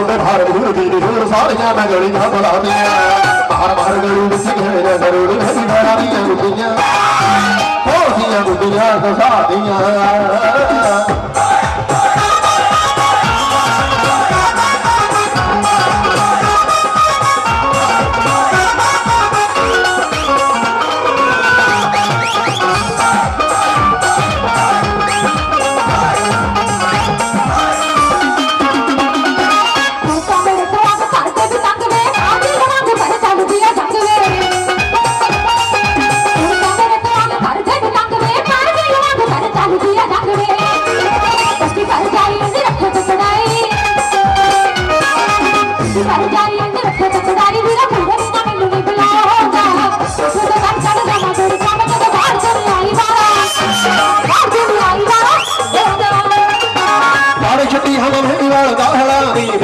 ਹੁੰਦੇ ਭਾਰ ਗੁਰੂ ਦੀ ਨਿਸ਼ੂਰ ਸਾਰੀਆਂ ਮੈਂ ਗਲੀ ਦਾ ਬੁਲਾਦੀਆਂ ਭਾਰ ਭਾਰ ਗਲੀ ਸਿੰਘੇ ਨੇ ਜ਼ਰੂਰ ਹਰੀ ਭਰਾਦੀਆਂ ਗੁੱਡੀਆਂ ਹੋਸੀਆਂ ਗੁੱਡੀਆਂ ਸਸਾਦੀਆਂ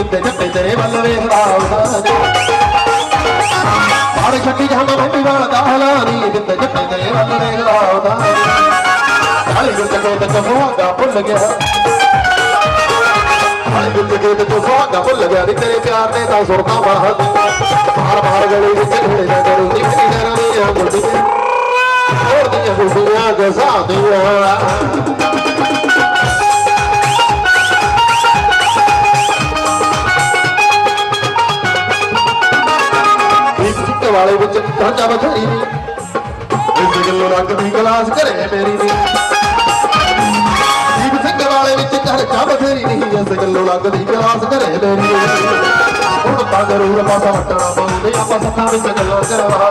ਹਲਾਨੀ ਬਿੰਦੇ ਤੇਰੇ ਵੱਲ ਵੇਖਦਾ ਆਉਂਦਾ ਛੱਡੀ ਹਮ ਮੇਰੀ ਵਾਲ ਦਾ ਹਲਾਨੀ ਬਿੰਦੇ ਜੱਟੇ ਤੇਰੇ ਵੱਲ ਵੇਖਦਾ ਆਉਂਦਾ ਹਾਲੇ ਗੁੱਟ ਕੋ ਤੇ ਸੁਹਾਗਾ ਭੁੱਲ ਗਿਆ। ਹਾਲੇ ਗੁੱਟ ਕੋ ਤੇ ਸੁਹਾਗਾ ਭੁੱਲ ਗਿਆ ਨੀ ਤੇਰੇ ਪਿਆਰ ਨੇ ਤਾਂ ਸੁਰਤਾਂ ਬਾਹਰ ਬਾਹਰ ਬਾਹਰ ਗਲੀ ਵਿੱਚ ਢੇੜੇ ਨਾ ਕਰੂ ਨੀ ਕਿਹੜੀ ਨਰਾਂ ਦੀਆਂ ਗੁੱਡੀਆਂ। ਹੋਰ ਦੀਆਂ ਗੁੱਡੀਆਂ ਗਸਾਂ ਦੀਆਂ। ਵਾਲੇ ਵਿੱਚ ਢਾਂਚਾ ਬਥੇਰੀ। ਨੀ ਇਸ ਗੱਲੋਂ ਰੰਗ ਦੀ ਗਲਾਸ ਘਰੇ ਮੇਰੀ ਨੀ ਇੱਕ ਸਿੰਘ ਵਾਲੇ ਵਿੱਚ ਢਾਂਚਾ ਬਥੇਰੀ ਨੀ ਇਸ ਗੱਲੋਂ ਰੰਗ ਦੀ ਗਲਾਸ ਘਰੇ ਮੇਰੀ ਨੀ ਹੁਣ ਤਾਂ ਜ਼ਰੂਰ ਪਾਸਾ ਵਟਣਾ ਪਾਉਂਦੇ ਆਪਾਂ ਸੱਥਾਂ ਵਿੱਚ ਗੱਲਾਂ ਕਰਵਾ